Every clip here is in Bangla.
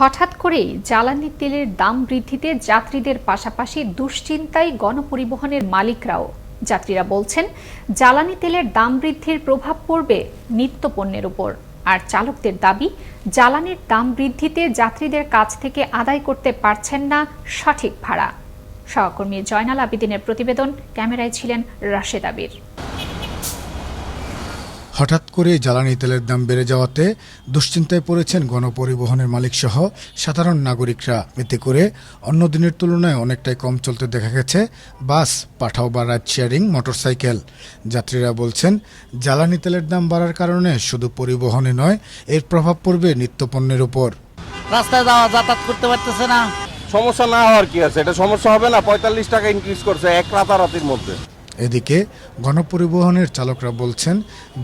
হঠাৎ করেই জ্বালানি তেলের দাম বৃদ্ধিতে যাত্রীদের পাশাপাশি দুশ্চিন্তায় গণপরিবহনের মালিকরাও। যাত্রীরা বলছেন, জ্বালানি তেলের দাম বৃদ্ধির প্রভাব পড়বে নিত্য পণ্যের উপর। আর চালকদের দাবি, জ্বালানির দাম বৃদ্ধিতে যাত্রীদের কাছ থেকে আদায় করতে পারছেন না সঠিক ভাড়া। সহকর্মী জয়নাল আবিদিনের প্রতিবেদন, ক্যামেরায় ছিলেন রাশেদ আবির। হঠাৎ করে জ্বালানি তেলের দাম বেড়ে যাওয়াতে দুশ্চিন্তায় পড়েছেন গণপরিবহনের মালিকসহ সাধারণ নাগরিকরা। এতে করে অন্য দিনের তুলনায় অনেকটাই কম চলতে দেখা গেছে বাস পাঠাও বা রাইড শেয়ারিং মোটরসাইকেল। যাত্রীরা বলছেন জ্বালানি তেলের দাম বাড়ার কারণে শুধু পরিবহনে নয় এর প্রভাব পড়বে নিত্যপণ্যের উপর। রাস্তায় যাওয়া যাতায়াত করতে পারতেছে না। সমস্যা না হওয়ার কি আছে? এটা সমস্যা হবে না? পঁয়তাল্লিশ টাকা ইনক্রিজ করছে এক রাতারাতির মধ্যে। এদিকে গণপরিবহনের চালকরা বলছেন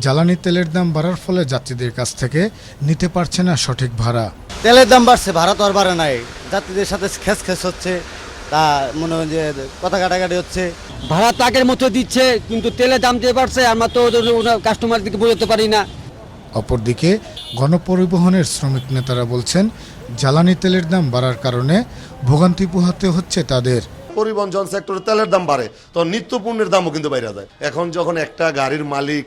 জ্বালানি তেলের দাম বাড়ার ফলে যাত্রীদের কাছ থেকে নিতে পারছে না সঠিক ভাড়া। তেলের দাম বাড়ছে ভাড়া তো আর বাড়ে নাই। যাত্রীদের সাথে খেস খেস হচ্ছে তা মনে হয় যে কথা কাটাকাটি হচ্ছে। ভাড়া তো আগের মতো দিচ্ছে কিন্তু তেলের দাম যে বাড়ছে আমরা তো কাস্টমার দিকে বোঝাতে পারি না। অপরদিকে গণপরিবহনের শ্রমিক নেতারা বলছেন জ্বালানি তেলের দাম বাড়ার কারণে ভোগান্তি পোহাতে হচ্ছে তাদের। পরিবহন সেক্টরে তেলের দাম বাড়ে, তো নিত্য পণ্যের দামও কিন্তু বাইরে যায়। এখন যখন একটা গাড়ির মালিক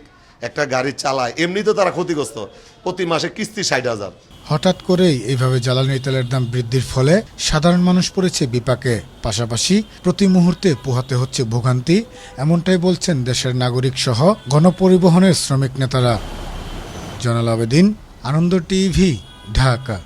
একটা গাড়ি চালায় এমনিতে তারা ক্ষতিগ্রস্ত। প্রতি মাসে কিস্তি ষাট হাজার। হঠাৎ করেই এইভাবে জ্বালানি তেলের দাম বৃদ্ধির ফলে সাধারণ মানুষ পড়েছে বিপাকে। পাশাপাশি প্রতি মুহূর্তে পোহাতে হচ্ছে ভোগান্তি, এমনটাই বলছেন দেশের নাগরিক সহ গণপরিবহনের শ্রমিক নেতারা। জনাল আবেদিন, আনন্দ টিভি, ঢাকা।